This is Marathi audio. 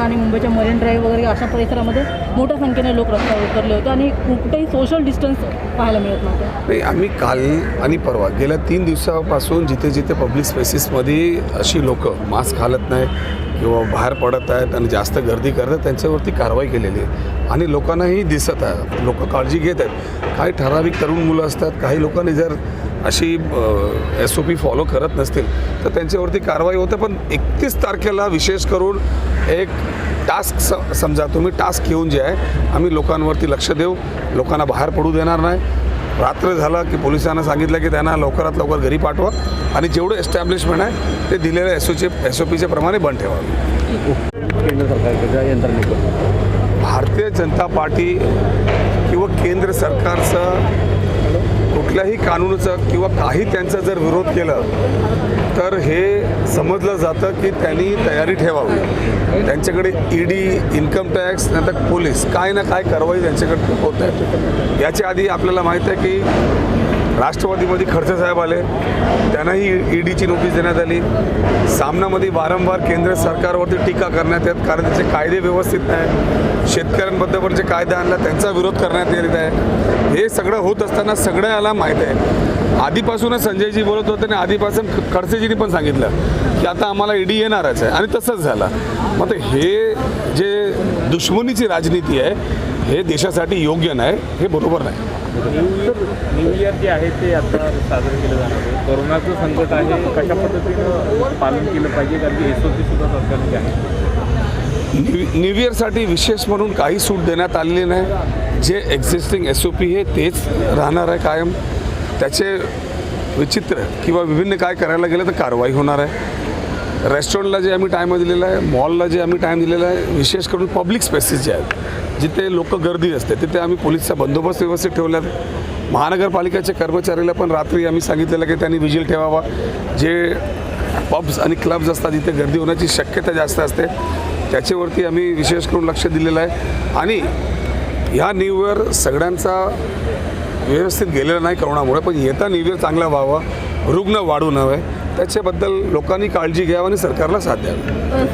आणि मुंबईच्या मरीन ड्राईव्ह वगैरे अशा परिसरामध्ये मोठ्या संख्येने लोक रस्त्यावर उतरले होते आणि कुठेही सोशल डिस्टन्स पाहायला मिळत नव्हतं. नाही आम्ही काल आणि परवा गेल्या तीन दिवसापासून जिथे जिथे पब्लिक स्पेसिसमध्ये अशी लोक मास्क घालत नाही किंवा बाहेर पडत आहेत आणि जास्त गर्दी करत आहेत त्यांच्यावरती कारवाई केलेली आहे. आणि लोकांनाही दिसत आहे लोक काळजी घेत आहेत. काही ठराविक तरुण मुलं असतात काही लोकांनी जर अशी एस ओ पी फॉलो करत नसतील तर त्यांच्यावरती कारवाई होते. पण एकतीस तारखेला विशेष करून एक टास्क स समजा तुम्ही टास्क घेऊन जे आहे आम्ही लोकांवरती लक्ष देऊ. लोकांना बाहेर पडू देणार नाही. रात्र झालं की पोलिसांना सांगितलं की त्यांना लवकरात लवकर घरी पाठवा. आणि जेवढं एस्टॅब्लिशमेंट आहे ते दिलेल्या एस ओचे एस ओ पीच्या प्रमाणे बंद ठेवावे. केंद्र सरकारच्या यंत्रणेकडून भारतीय जनता पार्टी किंवा केंद्र सरकारचं कुठल्याही कानूनचं किंवा काही त्यांचा जर विरोध केलं तर हे समजलं जातं की त्यांनी तयारी ठेवावी. त्यांच्याकडे ईडी इन्कम टॅक्स नंतर पोलीस काय ना काय कारवाई त्यांच्याकडे होत आहे. याच्या आधी आपल्याला माहीत आहे की राष्ट्रवादीमध्ये खडसे साहेब आले. त्यांनाही ईडीची नोटीस देण्यात आली. सामनामध्ये वारंवार केंद्र सरकारवरती टीका करण्यात येत कारण त्याचे कायदे व्यवस्थित नाही शेतकऱ्यांबद्दल जे कायदा आणला त्यांचा विरोध करण्यात येत आहे. हे सगळं होत असताना सगळ्याला माहीत आहे. आधीपासूनच संजयजी बोलत होते आणि आधीपासून ख- खडसेजींनी पण सांगितलं की आता आम्हाला ईडी येणारच आहे. आणि तसंच झालं. मग हे जे दुश्मनीची राजनीती आहे हे देशासाठी योग्य नाही हे बरोबर नाही. न्यू न्यू इयर जे आहे ते आता साजरं केलं जाणार आहे. कोरोनाचं संकट आहे कशा पद्धतीनं पालन केलं पाहिजे? कारण की एस ओ पी सुद्धा सरकारची आहे. न्यू न्यू इयरसाठी विशेष म्हणून काही सूट देण्यात आलेली नाही. जे एक्झिस्टिंग एस ओ पी हे तेच राहणार आहे कायम. त्याचे विचित्र किंवा विभिन्न काय करायला गेलं तर कारवाई होणार आहे. रेस्टॉरंटला जे आम्ही टाईम दिलेला आहे मॉलला जे आम्ही टाईम दिलेला आहे विशेष करून पब्लिक स्पेसेस जे आहेत जिथे लोक गर्दी असते तिथे आम्ही पोलीसचा बंदोबस्त व्यवस्थित ठेवला महानगरपालिकेच्या कर्मचाऱ्याला पण रात्री आम्ही सांगितलेलं की त्यांनी विजिल ठेवावा. जे पब्स आणि क्लब्स असतात जिथे गर्दी होण्याची शक्यता जास्त असते. त्याच्यावरती आम्ही विशेष करून लक्ष दिलेलं आहे. आणि ह्या न्यू इयर सगळ्यांचा व्यवस्थित गेलेला नाही करोनामुळे पण येता न्यू इयर चांगला व्हावा. रुग्ण वाढू नये. त्याच्याबद्दल लोकांनी काळजी घ्यावी आणि सरकारला साथ द्यावी.